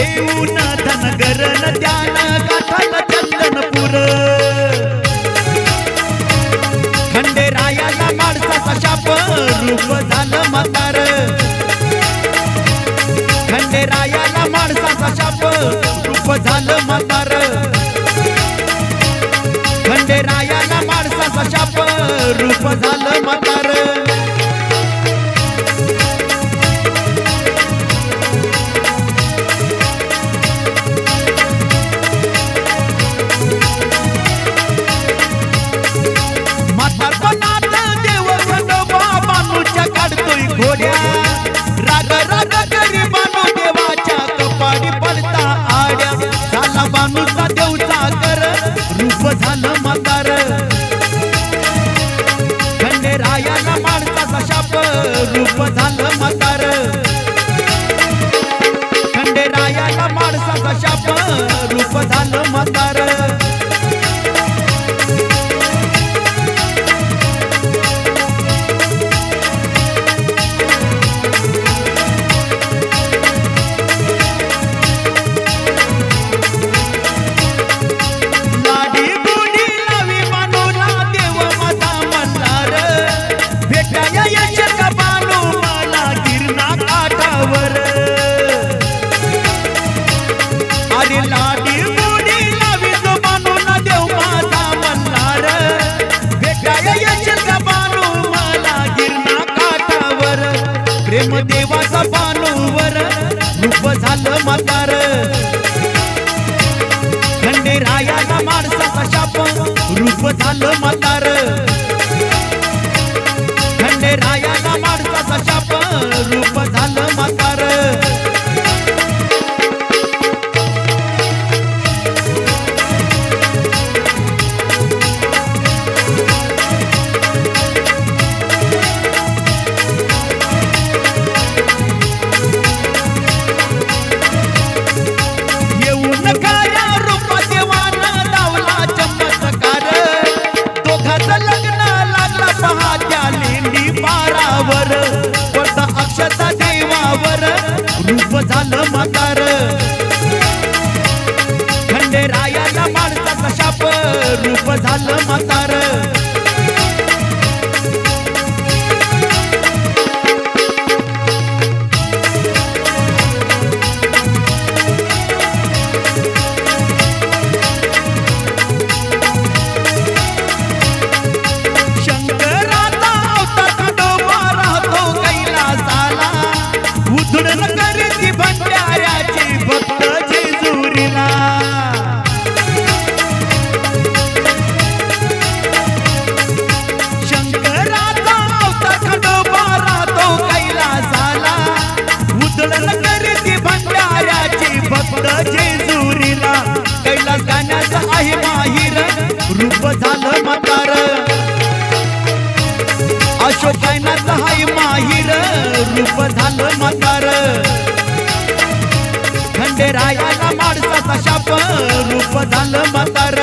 घेऊन धनगरन ध्यान गाथाल चंदनपूर. खंडेरायाला माणसाचा शाप रूप झालं म्हातार. खंडेरायाला माणसाचा शाप रूप झालं म्हातार. खंडेरायाला माणसाचा शाप रूप झालं म्हातार. राग राग देवाच्या कपाडी पडता आड्या झाला बानूचा देवचा कर रूप झालं म्हातार खंडेरायाला माणसाचा शाप रूप झालं म्हातार खंडेरायाला माणसाचा शाप रूप झालं म्हातार देवाचा बानूवर रूप झालं म्हातार खंडेरायाला माणसाचा शाप रूप झालं म्हातार खंडेरायाला माणसाचा शाप रूप झालं म्हातार पडता देवावर रूप झालं मकार खंडेरायाला माणसाचा शाप रूप झालं म्हातार. झालं म्हातार. अशोकायनाचं हाय माहीर रूप झालं म्हातार. खंडेरायाला माणसाचा शाप रूप झालं म्हातार.